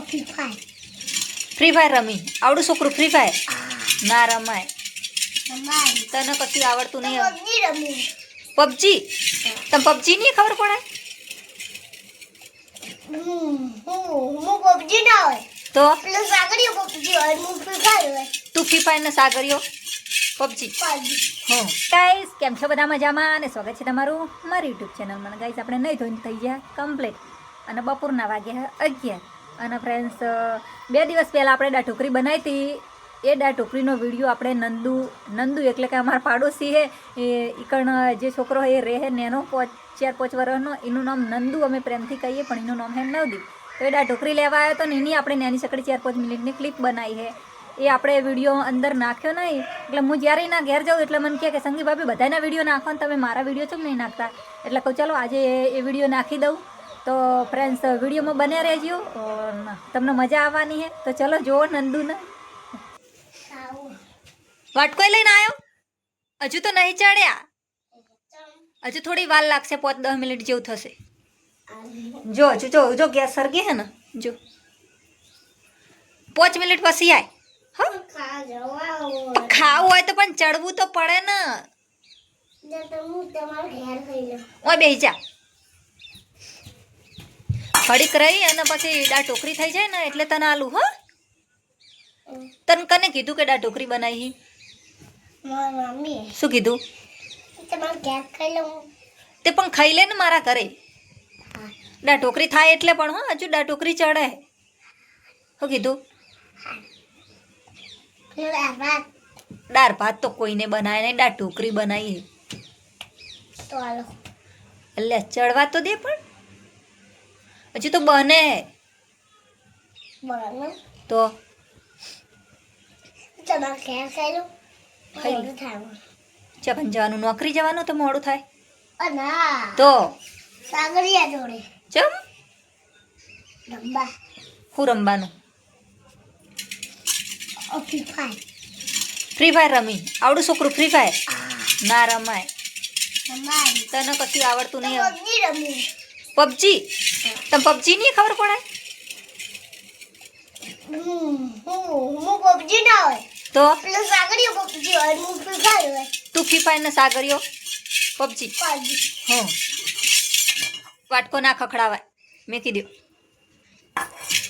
Free fire free fire રમી આવડું છોકરું ફ્રી ફાયર ના રમાય. તને કશું આવડતું નહીં પબજી તમે પબજી? નહીં ખબર પડે? હું હું હું પબજી ના હોય. તો? તું ફ્રી ફાયર ને સાગરીઓ પબજી. હં ગાઈસ કેમ છો બધા મજામાં? અને સ્વાગત છે તમારું મારી યુટ્યુબ ચેનલમાં. ગાઈસ આપણે નહીં ધોઈને થઈ ગયા કમ્પ્લીટ અને બપોરના વાગ્યા અગિયાર. અને ફ્રેન્ડ્સ બે દિવસ પહેલાં આપણે ડા ઢોકરી બનાવી હતી. એ ડા ઢોકરીનો વીડિયો આપણે નંદુ નંદુ એટલે કે અમારા પાડોશી હે એ ઈકણ જે છોકરો એ રહે નેનો એનો ચાર પાંચ વર્ષનો. એનું નામ નંદુ, અમે પ્રેમથી કહીએ, પણ એનું નામ હે નવદીપ. તો એ ડા ઢોકરી લેવા આવ્યો તો ને એની આપણે નાની સકડી ચાર પાંચ મિનિટની ક્લિપ બનાવી હે એ આપણે વીડિયો અંદર નાખ્યો નહીં. એટલે હું જ્યારે એના ઘેર જાઉં એટલે મને કહે કે સંગી ભાભી, બધાના વીડિયો નાખો ને તમે મારા વીડિયો ચમ નહીં નાખતા? એટલે કહું, ચાલો, આજે એ વીડિયો નાખી દઉં. તો ફ્રેન્ડ્સ વિડીયોમાં બને રહેજો. તમને મજા આવવાની છે. તો ચલો જુઓ નંદુને. વાટકોઈ લઈને આવ્યો હજુ તો નહીં ચડ્યા. હજુ થોડી વાર લાગશે પાંચ દસ મિનિટ જેવું થશે. જો હજુ જો જો ગેસ સરગી હે ને. જો. પાંચ મિનિટ પછી આય. હા. ખાવું હોય તો પણ ચડવું તો પડે ને. ઓ ઓય બેહી જા. ઘડીક રહી અને પછી ડા ટોકરી થઈ જાય ને એટલે તને આલુ હો? તને કને કીધું કે ડા ટોકરી બનાવી? શું કીધું? તે પણ ખાઈ લે ને મારા ઘરે. ડા ટોકરી થાય એટલે પણ હો હજુ ડા ટોકરી ચડે. શું કીધું? દાળ ભાત તો કોઈને બનાવે નહીં ડા ટોકરી બનાવી તો હાલો એટલે ચડવા તો દે પણ. હજુ તો બને. તો? ચપન જવાનું નોકરી જવાનું તો મોડું થાય. તો? સાગરિયા જોડે. ચમ? રંબા. હું રમવાનું ફ્રી ફાયર. ફ્રી ફાયર રમી. આવડું છોકરું ફ્રી ફાયર? ના રમાય. તને કશું આવડતું નહીં આવે પબજી? રમું પબજી નહીં ખબર પડે? હું હું હું પબજી ના હોય. તો? હું તું ફ્રી ફાયર ને સાગરીઓ પબજી. પબજી વાટકો ના ખખડાવાય. મેં કીધું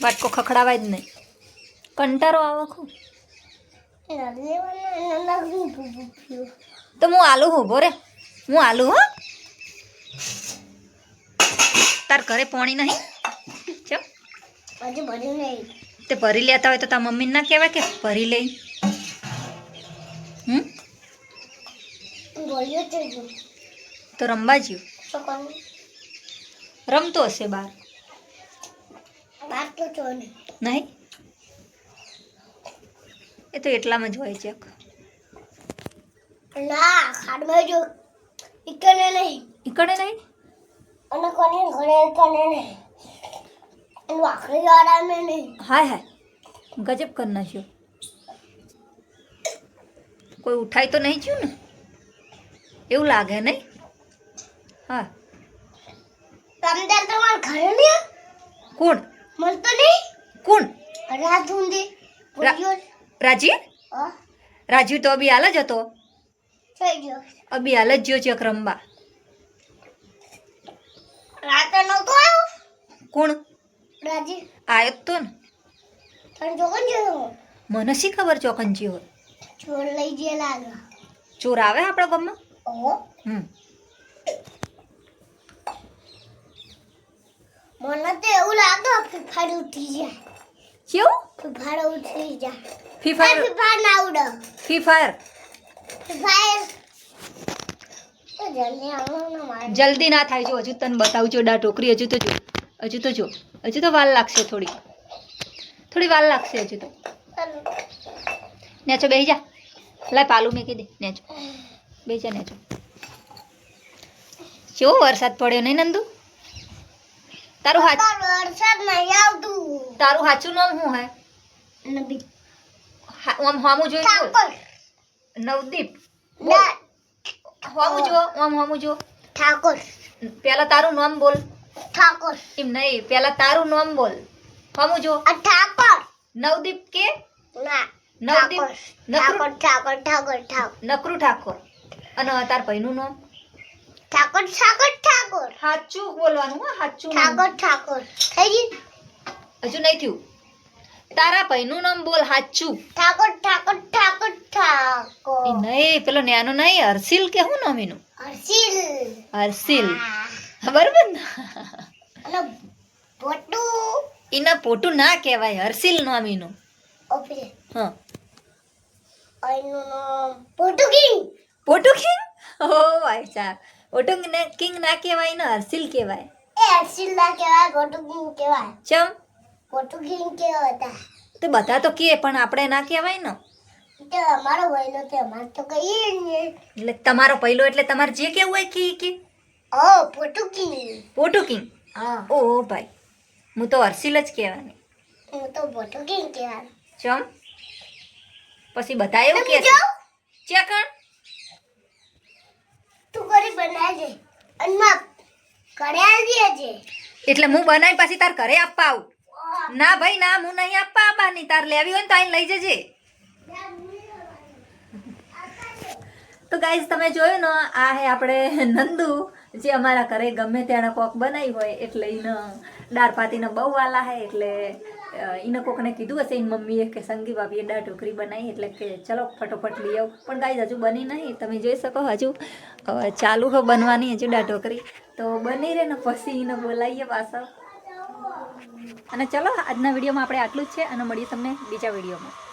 વાટકો ખખડાવાય જ નહીં. કંટારો આવે પબજી તો હું આલુ હું ઊભો રે હું આલુ હો? તાર ઘરે પોણી નહીં? હજુ નહીં. તે ભરી લેતા હોય તો તાર મમ્મીને ના કહેવાય કે ભરી લઈ? હમ? તો રમવા જ્યો રમતો હશે બાર? નહીં? એ તો એટલામાં જ હોય છે ના ખાડમાં જો. ઈકડે નહીં. ઈકડે નહીં? અને કોને ઘરે કને નહીં એનું આખરી નહીં હાય હાય. ગજબ કરી નાખ્યો. કોઈ ઉઠાય તો નહીં થયું ને? એવું લાગે નહીં? હા. રમદાર તમારા ઘરે નહીં? કોણ? મળતો નહીં? કોણ? રાજુંદી રાજી? રાજી રાજીવ તો અભી હાલ જ હતો. થઈ ગયો. અભી હાલ જ જ્યો છે રમવા. રાતે નતો આવ્યો? કોણ? રાજી. આયો તો ને. તને જોકન જોયો મને શી ખબર ચોકંજી હોય? ચોર લઈ જે લાગે. ચોર આવે આપણા ગામમાં? ઓ હમ. મને તો એવું લાગે ફીફાડ ઉઠી જાય. કેવું? ફીફાડ ઉઠી જાય. ફાયર ફીફાડ ના ઉડે. ફીફાડ તો જલ્દી ને થાય. જો હજુ તને બતાવું. છું ડા ટોકરી હજુ તો જો. હજુ તો જો. હજુ તો વાલ લાગશે થોડી. થોડી વાલ લાગશે હજુ તો. નેચો બેહી જા. લાય પાલું મેકી દે. નેચો. બેસી જા નેચો. કેવો વરસાદ પડ્યો નહીં નંદુ? તારું હાચ વરસાદ નહીં આવતું. તારું સાચું નામ શું હે? નબી હા, આમ હામું જોઈ નવદીપ. હામું જો આમ હામું જો ઠાકોર. પહેલા તારું નામ બોલ. ઠાકોર. એમ નહીં પહેલા તારું નામ બોલ. હમું જો ઠાકોર. નવદીપ કે? ના નવદીપ ઠાકોર. ઠાકોર ઠાકોર ઠાકોર નકરું ઠાકોર. અને તાર ભાઈનું નામ? ઠાકોર ઠાકોર ઠાકોર. સાચું બોલવાનું હા સાચું. ઠાકોર ઠાકોર. થઈ ગયું? હજુ નહીં થયું. તારા ભાઈનું નામ બોલ સાચું ઠાકોર ઠાકોર નહીં પેલો ન્યાનો નહીં હર્ષિલ કે શું નામ એનું? હર્ષિલ હર્ષિલ બરોબર ને? એના પોટું. ના કહેવાય હર્ષિલ નામ એનું. હા. એનું નામ પોટુ કિંગ. ઓ ભાઈ સાહેબ. ઓટુ કિંગ ના કહેવાય ને હર્ષિલ કહેવાય. એ હર્ષિલ ના કહેવાય પોર્ટુગીઝ કહેવાય. ચમ? કેવા હતા? તો બધા તો કહે પણ આપણે ના કહેવાય ને. એટલે તમારો પહેલો એટલે તમારે જે કેવું હોય કે કે? ઓ પોટુ કિંગ. ઓ ભાઈ. હું તો હર્ષિલ જ કહેવાની. હું તો પોર્ટુગીઝ કહેવાનું ચમ. પછી બધા એવું કે કહે ચેકણ તું કરી બનાવજે અને માં ઘરે આવી એટલે હું બનાવી પાછી તાર ઘરે આપવા આવું. ના ભાઈ ના હું નહીં આપવા આવવાની તાર લેવી હોય ને તો અહીં લઈ જજે. તો ગાઈઝ તમે જોયું ને, આ હે આપણે નંદુ, જે અમારા ઘરે ગમે ત્યારે કોક બનાવી હોય, એટલે એને દાળ પાતીને બહુ વાલા હે, એટલે એને કોકને કીધું હશે એની મમ્મીએ કે સંગી બાપીએ દાળ ઢોકરી બનાવી, એટલે કે ચલો, ફટોફટ લઈ આવ. પણ ગાઈઝ હજુ બની નહીં, તમે જોઈ શકો, હજુ ચાલુ હો બનવાની હજુ દાળ ઢોકરી તો બની રહે ને, પછી એને બોલાવીએ પાછો. અને ચલો, આજના વિડીયોમાં આપણે આટલું જ છે, અને મળીએ તમને બીજા વિડીયોમાં.